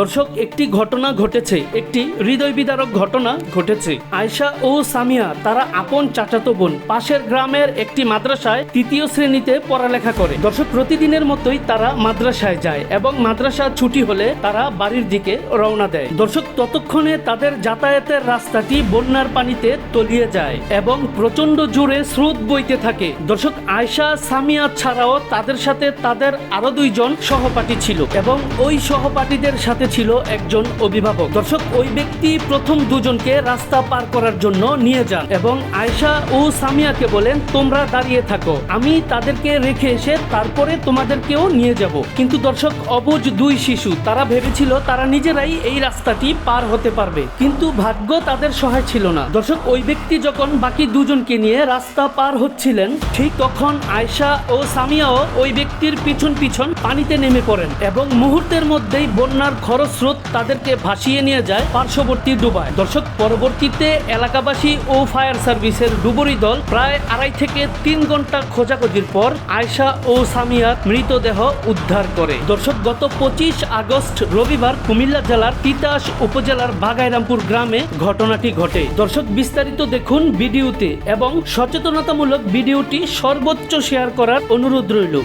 দর্শক, একটি ঘটনা ঘটেছে, একটি হৃদয় বিদারক ঘটনা ঘটেছে। আয়শা ও সামিয়া, তারা আপন চাচাতো বোন, পাশের গ্রামের একটি মাদ্রাসায় তৃতীয় শ্রেণীতে পড়ালেখা করে। দর্শক, প্রতিদিনের মতোই তারা মাদ্রাসায় যায় এবং মাদ্রাসা ছুটি হলে তারা বাড়ির দিকে রওনা দেয়। দর্শক, ততক্ষণে তাদের যাতায়াতের রাস্তাটি বন্যার পানিতে তলিয়ে যায় এবং প্রচণ্ড জোরে স্রোত বইতে থাকে। দর্শক, আয়শা, সামিয়া ছাড়াও তাদের সাথে তাদের আরও দুইজন সহপাঠী ছিল এবং ওই সহপাঠীদের সাথে ছিল একজন অভিভাবক। দর্শক, ওই ব্যক্তি প্রথম দুজনকে রাস্তা পার করার জন্য নিয়ে যান এবং আয়শা ও সামিয়াকে বলেন, তোমরা দাঁড়িয়ে থাকো, আমি তাদেরকে রেখে এসে তারপরে তোমাদেরকেও নিয়ে যাব। কিন্তু দর্শক, অবুজ দুই শিশু, তারা ভেবেছিল তারা নিজেরাই এই রাস্তাটি পার হতে পারবে। কিন্তু ভাগ্য তাদের সহায় ছিল না। দর্শক, ওই ব্যক্তি যখন বাকি দুজনকে নিয়ে রাস্তা পার হচ্ছিলেন, ঠিক তখন আয়শা ও সামিয়াও ওই ব্যক্তির পিছন পিছন পানিতে নেমে পড়েন এবং মুহূর্তের মধ্যেই বন্যার খরস্রোত তাদেরকে ভাসিয়ে নিয়ে যায় পার্শ্ববর্তী ডুবায় দর্শক পরবর্তীতে এলাকাবাসী ও ফায়ার সার্ভিসের ডুবুরি দল প্রায় আড়াই থেকে তিন ঘণ্টা খোঁজাখুঁজির পর আয়শা ও সামিয়ার মৃতদেহ উদ্ধার করে দর্শক গত পঁচিশ আগস্ট রবিবার কুমিল্লা জেলার তিতাস উপজেলার বাগাইরামপুর গ্রামে ঘটনাটি ঘটে দর্শক বিস্তারিত দেখুন ভিডিওতে এবং সচেতনতামূলক ভিডিওটি সর্বোচ্চ শেয়ার করার অনুরোধ রইল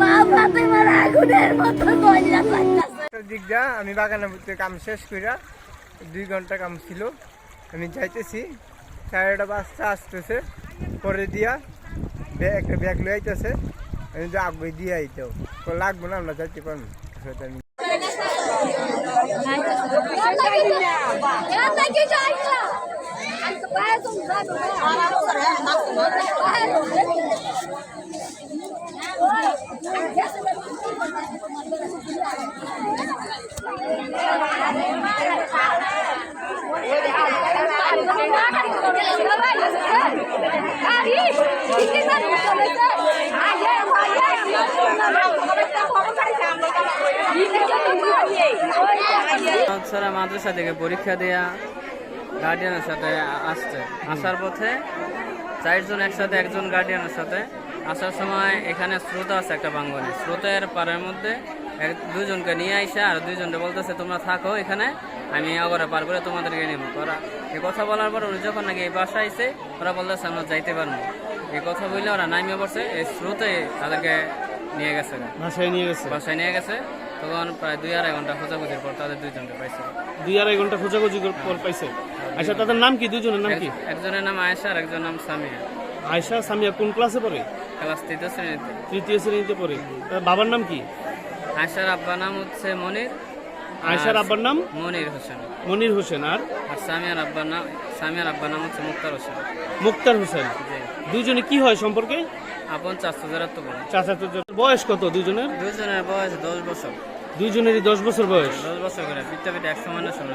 মা বাপে মারা আগুনের মতো কইলা লাগতাছে দিক যা আমি বাগানের মধ্যে কাম শেষ কইরা দুই ঘণ্টা কাম ছিল। আমি যাইতেছি চারটা বাচ্চা আসতেছে পরে দিয়া ব্যাগ একটা ব্যাগ লয়ে আইতেছে। আমি তো আগে দিয়ে আইতেও তো লাগবো না আমরা যাইতে পারব আমি বাচ্চারা মাদ্রাসা থেকে পরীক্ষা দেয়া গার্ডিয়ানের সাথে আসছে। আসার পথে চারজন একসাথে, একজন গার্ডিয়ানের সাথে। আসার সময় এখানে স্রোত আছে একটা বাঙ্গনে স্রোতের পাড়ের মধ্যে দুজনকে নিয়ে আইসা আর দুইজনকে বলতেছে তোমরা থাকো এখানে আমি আগরে পার করে তোমাদেরকে নেব। ওরা এই কথা বলার পর ওরা যখন নাকি এই বাসা আইসে ওরা বলতেছে আমরা যাইতে পারব। এই কথা বললে ওরা নামিয়ে পড়ছে এই স্রোতে তাদেরকে নিয়ে গেছে। বাসায় নিয়ে গেছে? বাসায় নিয়ে গেছে। তখন প্রায় দুই আড়াই ঘণ্টা খোঁজাখুঁজির পর তাদের দুইজনকে পাইছে। দুই আড়াই ঘণ্টা খোঁজাখুঁজি করে পর পাইছে? আচ্ছা তাদের নাম কি? দুজনের নাম কি? এক- একজনের নাম আয়েশা আর একজনের নাম সামিয়া। আয়শা সামিয়া কোন ক্লাসে পড়ে? ক্লাস তৃতীয় শ্রেণীতে। তৃতীয় শ্রেণীতে পড়ে। বাবার নাম কি? আয়েশার আব্বার নাম হচ্ছে মনির আয়সার আব্বার নাম? মনির হোসেন। মনির হোসেন আর? আর সামিয়ার আব্বার নাম সামিয়ার আব্বার নাম হচ্ছে মুক্তার হোসেন। মুক্তার হোসেন। দুজনে কি হয় সম্পর্কে? আপন চারশো জেরাত্ত বোন চাচা বয়স কত দুজনের দুজনের বয়স দশ বছর। দুজনেরই দশ বছর বয়স। দশ বছর করে পিতা পিতা এক সমান সমান